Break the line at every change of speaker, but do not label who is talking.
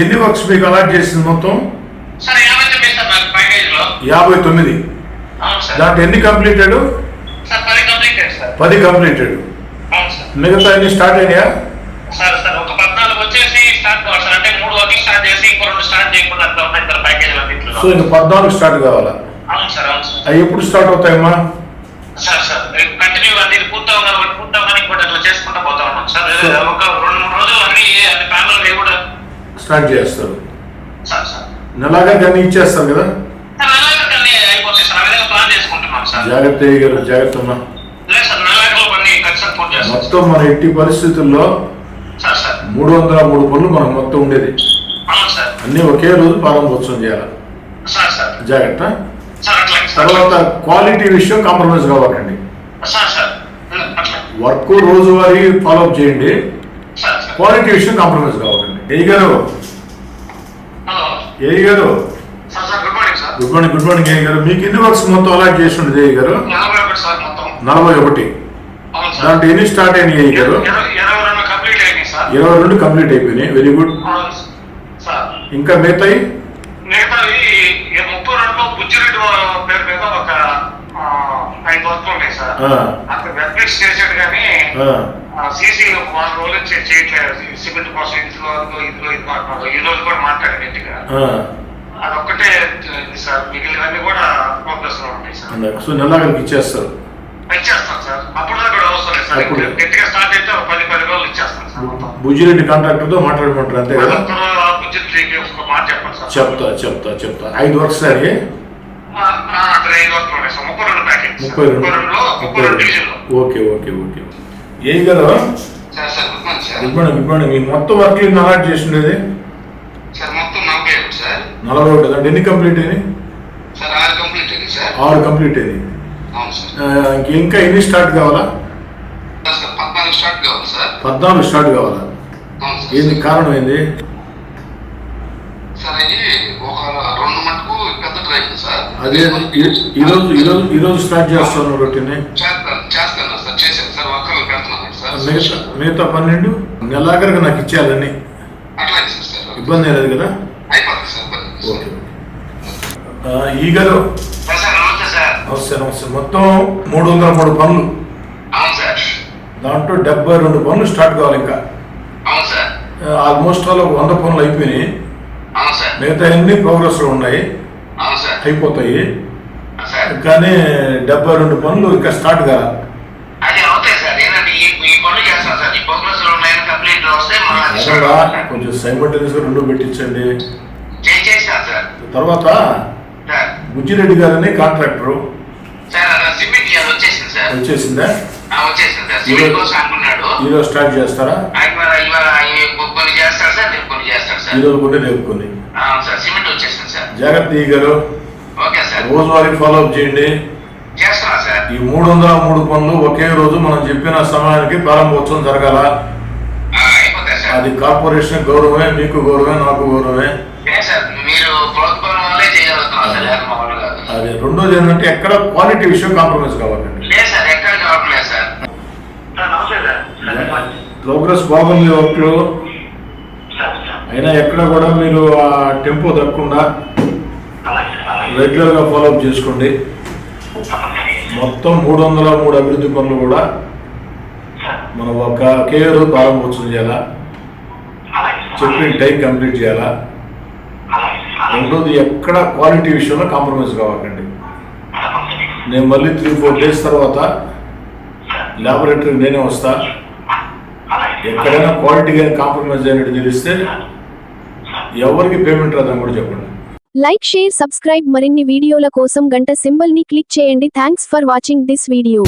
ఎన్ని వర్క్స్ మీకు అలాట్ చేసింది మొత్తం?
సార్ యాభై తొమ్మిది
దాంట్లో ఎన్ని కంప్లీటెడ్
సార్ పది
కంప్లీటెడ్ మిగతా అన్ని స్టార్ట్ అయినాయా?
సార్ సార్ ఒక పద్నాలుగు వచ్చేసి స్టార్ట్ కావాలి సార్. అంటే మూడు స్టార్ట్ చేసి ఇంకో రెండు స్టార్ట్ చేయకుండా అట్లా ఉన్నాయి సార్ ప్యాకేజ్
సో ఇంక పద్నాలుగు స్టార్ట్ కావాలా?
అవును సార్ అవును సార్.
అవి ఎప్పుడు స్టార్ట్ అవుతాయమ్మా?
సార్ సార్ కంటిన్యూ అది పూర్తవగా పూర్తవగానే ఇంకోటి అట్లా చేసుకుంటూ పోతా ఉన్నాం సార్. ఒక రెండు మూడు రోజులు అన్ని అన్ని ప్యానల్ అవి కూడా
స్టార్ట్ చేస్తారు. నెలాగా అన్ని ఇచ్చేస్తారు కదా? జాగ్రత్త గారు జాగ్రత్త మొత్తం మన ఎట్టి పరిస్థితుల్లో మూడు వందల మూడు పనులు మనకు మొత్తం ఉండేది. అన్నీ ఒకే రోజు ప్రారంభోత్సవం చేయాలి? జాగ్రత్త. తర్వాత క్వాలిటీ విషయం కాంప్రమైజ్ కావాలండి. వర్క్ రోజువారీ ఫాలోఅప్ చేయండి. క్వాలిటీ విషయం కాంప్రమైజ్ కావాలండి. ఏ గారు ఏ గారు.
గుడ్ మార్నింగ్
గుడ్ మార్నింగ్ ఏ గారు. మీకు ఎన్ని వర్క్స్ మొత్తం అలాట్ చేసి ఉండేది ఏ గారు?
నలభై ఒకటి
దాంట్లో ఎన్ని స్టార్ట్ అయినాయి ఏ గారు?
ఇరవై రెండు కంప్లీట్
అయిపోయినాయి. వెరీ గుడ్ ఇంకా మిగతాయి?
ఐదు వర్క్లు ఉన్నాయి సార్. అక్కడ వెబ్లిక్స్ చేసాడు కానీ
ఆ,
సీసీ ఒక వారం రోజులు చేయట్లేదు సిమెంట్ కోసం ఇంట్లో ఇదిలో ఇది మాట్లాడు ఈ రోజు కూడా మాట్లాడాను ఇంటిగా. అదొక్కటే సార్ మిగిలినవన్నీ కూడా ప్రోగ్రెస్లో ఉంటాయి సార్.
సో నెలాఖరికి ఇచ్చేస్తారు.
ఇచ్చేస్తాం సార్. అప్పుడు దాకా కూడా అవసరం లేదు సార్. గట్టిగా స్టార్ట్ అయితే పది పది రోజులు ఇచ్చేస్తాం సార్
బుజ్జిరెడ్డి కాంట్రాక్టర్తో మాట్లాడమంటారు అంతే కదా?
తర్వాత బుజ్జిరెడ్డికి ఒక మాట చెప్పండి సార్.
చెప్తా చెప్తా చెప్తా. ఐదు వర్క్స్
అక్కడ ఐదు ఉన్నాయి సార్. ముప్పై రెండు ప్యాకెట్
ముప్పై రెండు.
ముప్పై రెండు
ఓకే ఓకే ఓకే. ఏ
sir good morning
good morning మీ మొత్తం వర్క్ అలాట్ చేసి ఉండేది
నలభై ఒకటి
అంటే ఎన్ని కంప్లీట్ అయినాయి?
సార్ ఆరు కంప్లీట్ అయింది
ఆరు కంప్లీట్ అయింది ఇంక- ఎన్ని స్టార్ట్ కావాలా?
పద్నాలుగు స్టార్ట్ కావాలి
ఏంది కారణం ఏంది?
అది
ఈరోజు ఈరోజు ఈరోజు స్టార్ట్ చేస్తాను రొటీన్
చేస్తాను చేస్తాను సార్ చేశాను సార్ వర్కర్లు
మిగతా మిగతా పన్నెండు నెలాఖరికి నాకు ఇచ్చేయాలని. ఇబ్బంది లేదు కదా? ఓకే
ఈగలు నమస్తే
నమస్తే. మొత్తం మూడు వందల మూడు పనులు. దాంట్లో డెబ్బై రెండు పనులు స్టార్ట్ కావాలి ఇంకా. ఆల్మోస్ట్ ఆల్ ఒక వంద పనులు అయిపోయినాయి. మిగతా అన్ని ప్రోగ్రెస్లో ఉన్నాయి? అయిపోతాయి. కానీ డెబ్బై రెండు పనులు ఇంకా స్టార్ట్ కావాలి
అది అవుతాయి సార్ ఏంటంటే ఈ ఈ పనులు చేస్తాం సార్ ఈ ప్రోగ్రెస్ వస్తే
కొంచెం సైమల్టేనియస్గా రెండు పెట్టించండి.
సార్.
తర్వాత
సార్.
బుజ్జిరెడ్డి గారని కాంట్రాక్టరు
సార్ సిమెంట్ వచ్చేసింది సార్.
వచ్చేసిందా?
ఆ, వచ్చేసింది సార్. సిమెంట్ కోసం అనుకున్నాడు.
ఈరోజు స్టార్ట్ చేస్తారా?
ఇవాళ ఇవాళ ఈ కొన్ని చేస్తాడు సార్ రేపు కొన్ని చేస్తాడు సార్.
ఈరోజు కొన్ని రేపు కొన్ని.
ఆ, సార్ సిమెంట్ వచ్చేసింది సార్.
జాగ్రత్త ఈ గారు.
Okay sir.
రోజువారీ ఫాలోఅప్ చేయండి.
చేస్తున్నా సార్.
ఈ మూడు వందల మూడు పనులు ఒకే రోజు మనం చెప్పిన సమయానికి ప్రారంభోత్సవం జరగాల? అది కార్పొరేషన్ గౌరవమే మీకు గౌరవమే నాకు గౌరవమే. అది రెండోది ఏంటంటే ఎక్కడ క్వాలిటీ విషయం కాంప్రమైజ్ కావాలండి. ప్రోగ్రెస్ బాగుంది వర్క్లో అయినా ఎక్కడ కూడా మీరు ఆ టెంపో తగ్గకుండా రెగ్యులర్గా ఫాలోఅప్ చేసుకోండి. మొత్తం మూడు వందల మూడు అభివృద్ధి పనులు కూడా మనం ఒక రోజు ప్రారంభోత్సవం చేయాలా? చెప్పిన టైం కంప్లీట్ చేయాలా?
ఉంటుంది.
రెండోది ఎక్కడ క్వాలిటీ విషయంలో కాంప్రమైజ్ కావకండి. నేను మళ్ళీ త్రీ ఫోర్ డేస్ తర్వాత ల్యాబొరేటరీ నేనే వస్తా. ఎక్కడైనా క్వాలిటీ కానీ కాంప్రమైజ్ అయినట్టు తెలిస్తే ఎవరికి పేమెంట్ రాదని కూడా చెప్పండి.
లైక్ షేర్ సబ్స్క్రైబ్ మరిన్ని వీడియోల కోసం గంట సింబల్ని క్లిక్ చేయండి. Thanks for watching this video